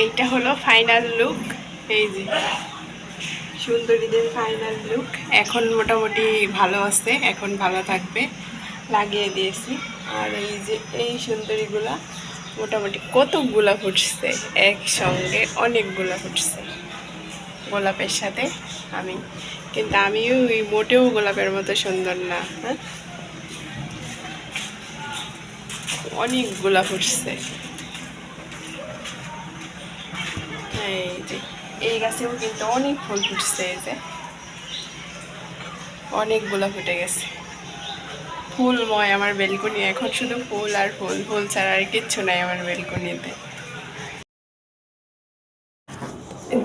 এইটা হলো final look এই যে, সুন্দরীদের ফাইনাল লুক এখন মোটামুটি ভালো আছে, এখন ভালো থাকবে, লাগিয়ে দিয়েছি। আর এই যে, এই সুন্দরীগুলা মোটামুটি কতগুলা ফুটছে, একসঙ্গে অনেকগুলা ফুটছে। গোলাপের সাথে আমি, কিন্তু আমিও ওই মোটেও গোলাপের মতো সুন্দর না হ্যাঁ? অনেকগুলা ফুটছে। এই যে এই গাছেও কিন্তু অনেক ফুল ফুটছে এই যে। অনেকগুলা ফুটে গেছে। ফুলময় আমার বেলকনি, এখন শুধু ফুল আর ফুল ফুল ছাড়া আর কিচ্ছু নাই আমার বেলকনিতে।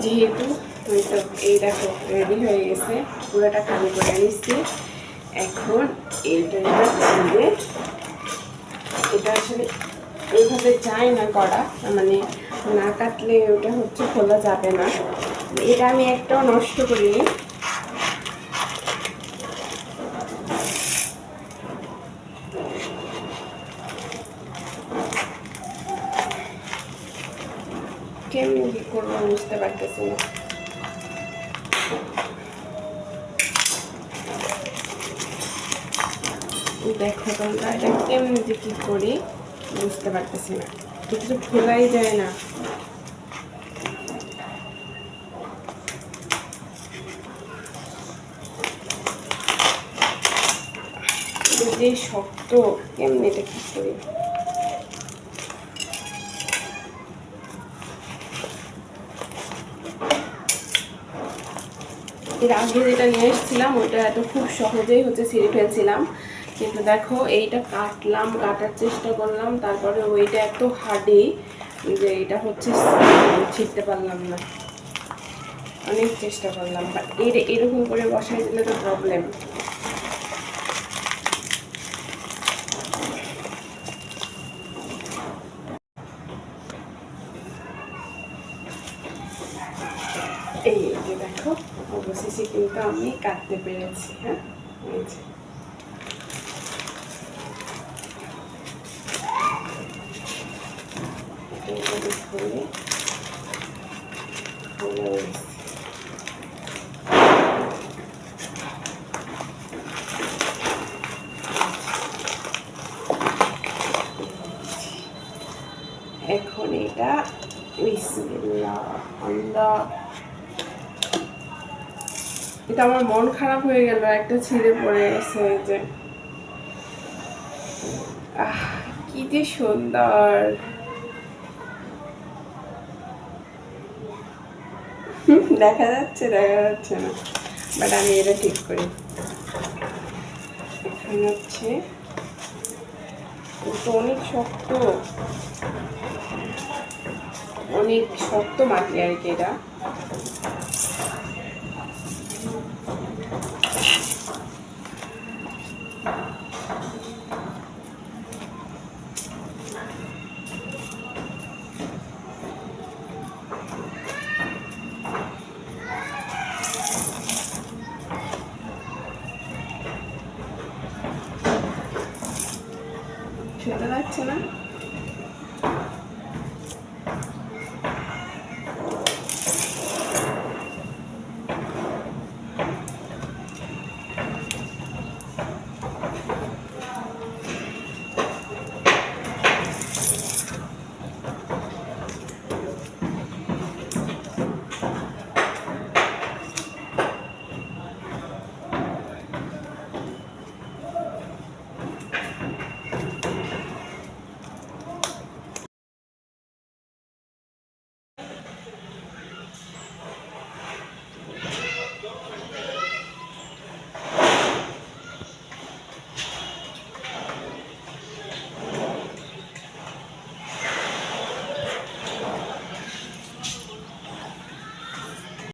যেহেতু তুই তো এই রেডি হয়ে গেছে, পুরোটা খালি করে নিচ্ছি। এখন এইটা এটা আসলে এইভাবে যায় না করা মানে না কাটলে ওটা হচ্ছে খোলা যাবে না। এটা আমি একটাও নষ্ট করিনি। কেমনি কি করব বুঝতে পারতেছি না। দেখো তোমরা এটা কেমনি যে করি বুঝতে পারতেছি না। কিছু খোলাই যায় না। যে শক্ত, কেমনি এটা কি করি? এর আগে যেটা নিয়ে এসেছিলাম, ওটা এত খুব সহজেই হচ্ছে ছিঁড়ে ফেলছিলাম। কিন্তু দেখো, এইটা কাটলাম, কাটার চেষ্টা করলাম, তারপরে ওইটা এত হার্ডি যে এটা হচ্ছে ছিঁড়তে পারলাম না। অনেক চেষ্টা করলাম এর, এরকম করে বসাই দিলে তো প্রবলেম এই দেখো, অবশেষে কিন্তু আমি কাটতে পেরেছি হ্যাঁ এই যে এইভাবে খুলে খুলে রয়েছে। এখন এটা এটা আমার মন খারাপ হয়ে গেল। একটা ছিঁড়ে পড়ে গেছে যে। কি যে সুন্দর। দেখা যাচ্ছে দেখা যাচ্ছে না। বাট আমি এটা ঠিক করি। এখানে হচ্ছে তো অনেক শক্ত। অনেক শক্ত মাটি আর কি এটা। খেতে পারছে না।